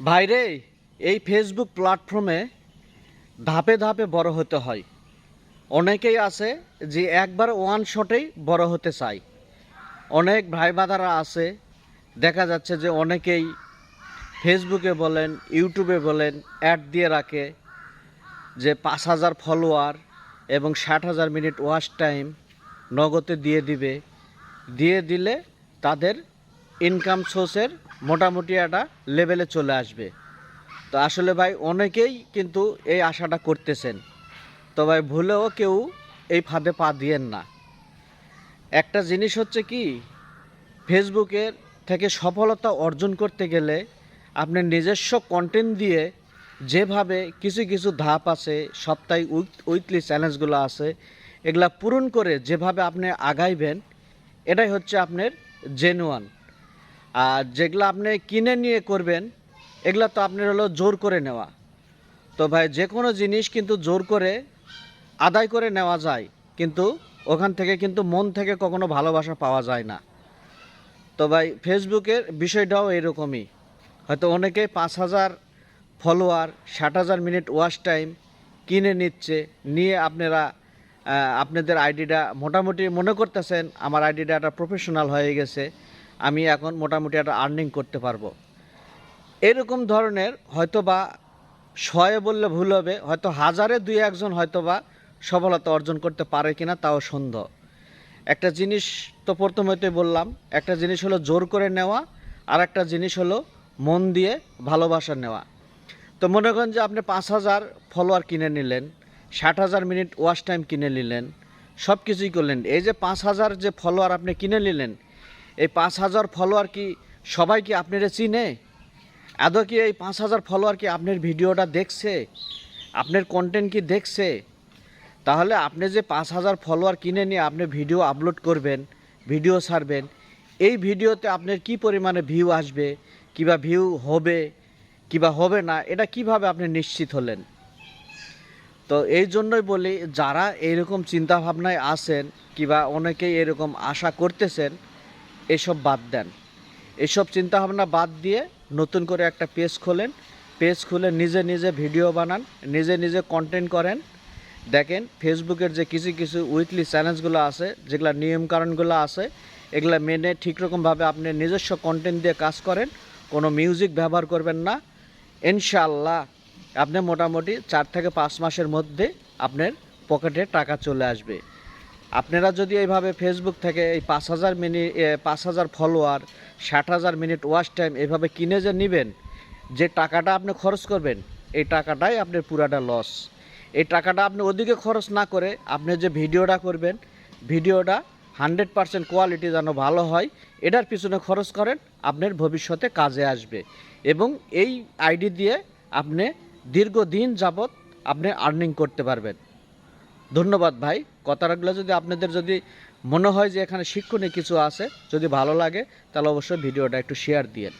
ভাইরে এই ফেসবুক প্ল্যাটফর্মে ধাপে ধাপে বড় হতে হয়। অনেকেই আছে যে একবার ওয়ান শটেই বড় হতে চায়। অনেক ভাই বাদারা আছে, দেখা যাচ্ছে যে অনেকেই ফেসবুকে বলেন ইউটিউবে বলেন অ্যাড দিয়ে রাখে যে পাঁচ হাজার ফলোয়ার এবং ষাট হাজার মিনিট ওয়াচ টাইম নগদে দিয়ে দিবে। দিয়ে দিলে তাদের ইনকাম সোর্সের মোটামুটি একটা লেভেলে চলে আসবে। তো আসলে ভাই অনেকেই কিন্তু এই আশাটা করতেছেন। তো ভাই ভুলেও কেউ এই ফাঁদে পা দিয়েন না। একটা জিনিস হচ্ছে কি ফেসবুকের থেকে সফলতা অর্জন করতে গেলে আপনি নিজস্ব কন্টেন্ট দিয়ে যেভাবে কিছু কিছু ধাপ আছে, সপ্তাহে উইকলি চ্যালেঞ্জগুলো আছে, এগুলা পূরণ করে যেভাবে আপনি আগাইবেন, এটাই হচ্ছে আপনার জেনুয়ান আর যেগুলো আপনি কিনে নিয়ে করবেন, এগুলো তো আপনার হলো জোর করে নেওয়া। তো ভাই যে কোনো জিনিস কিন্তু জোর করে আদায় করে নেওয়া যায়, কিন্তু ওখান থেকে কিন্তু মন থেকে কখনো ভালোবাসা পাওয়া যায় না। তো ভাই, ফেসবুকের বিষয়টাও এরকমই। হয়তো অনেকে পাঁচ হাজার ফলোয়ার, ষাট হাজার মিনিট ওয়াচ টাইম কিনে নিচ্ছে, নিয়ে আপনারা আপনাদের আইডিটা মোটামুটি মনে করতেছেন, আমার আইডিটা একটা প্রফেশনাল হয়ে গেছে। আমি এখন মোটামুটি একটা আর্নিং করতে পারব। এরকম ধরনের হয়তো বা শয়ে বললে ভুল হবে, হয়তো হাজারে দুই একজন হয়তো বা সফলতা অর্জন করতে পারে কিনা তাও সন্দেহ। একটা জিনিস তো প্রথমতে বললাম, একটা জিনিস হলো জোর করে নেওয়া, আর একটা জিনিস হলো মন দিয়ে ভালোবাসা নেওয়া। তো মনে করেন যে আপনি পাঁচ হাজার ফলোয়ার কিনে নিলেন, ষাট হাজার মিনিট ওয়াচ টাইম কিনে নিলেন সব কিছুই করলেন। এই যে পাঁচ হাজার যে ফলোয়ার আপনি কিনে নিলেন এই পাঁচ হাজার ফলোয়ার কি সবাই কি আপনারা চিনে? আদৌ কি এই পাঁচ হাজার ফলোয়ার কি আপনার ভিডিওটা দেখছে? আপনার কন্টেন্ট কি দেখছে? তাহলে আপনি যে পাঁচ হাজার ফলোয়ার কিনে নিয়ে আপনি ভিডিও আপলোড করবেন, ভিডিও ছাড়বেন, এই ভিডিওতে আপনার কি পরিমাণে ভিউ আসবে, কিবা ভিউ হবে, কিবা হবে না, এটা কীভাবে আপনি নিশ্চিত হলেন? তো এই জন্যই বলি, যারা এইরকম চিন্তা ভাবনায় আছেন, কিবা অনেকেই এরকম আশা করতেছেন এসব বাদ দেন। এসব চিন্তা ভাবনা বাদ দিয়ে নতুন করে একটা পেজ খোলেন। পেজ খুলে নিজে নিজে ভিডিও বানান, নিজে নিজে কন্টেন্ট করেন। দেখেন ফেসবুকের যে কিছু কিছু উইকলি চ্যালেঞ্জগুলো আছে, যেগুলো নিয়মকানুনগুলো আছে, এগুলো মেনে ঠিক রকমভাবে আপনি নিজস্ব কন্টেন্ট দিয়ে কাজ করেন, কোনো মিউজিক ব্যবহার করবেন না। ইনশাল্লাহ আপনি মোটামুটি চার থেকে পাঁচ মাসের মধ্যে আপনার পকেটে টাকা চলে আসবে। আপনারা যদি এইভাবে ফেসবুক থেকে এই পাঁচ হাজার মিনিট পাঁচ হাজার ফলোয়ার ষাট হাজার মিনিট ওয়াচ টাইম এভাবে কিনে যে নেবেন, যে টাকাটা আপনি খরচ করবেন, এই টাকাটাই আপনার পুরাটা লস এই টাকাটা আপনি ওদিকে খরচ না করে আপনি যে ভিডিওটা করবেন, ভিডিওটা হান্ড্রেড পারসেন্ট কোয়ালিটি যেন ভালো হয়, এটার পিছনে খরচ করেন, আপনার ভবিষ্যতে কাজে আসবে। এবং এই আইডি দিয়ে আপনি দীর্ঘদিন যাবৎ আপনি আর্নিং করতে পারবেন। ধন্যবাদ ভাই। কথাগুলো যদি আপনাদের যদি মনে হয় যে এখানে শিক্ষণীয় কিছু আছে, যদি ভালো লাগে, তাহলে অবশ্যই ভিডিওটা একটু শেয়ার দিয়েন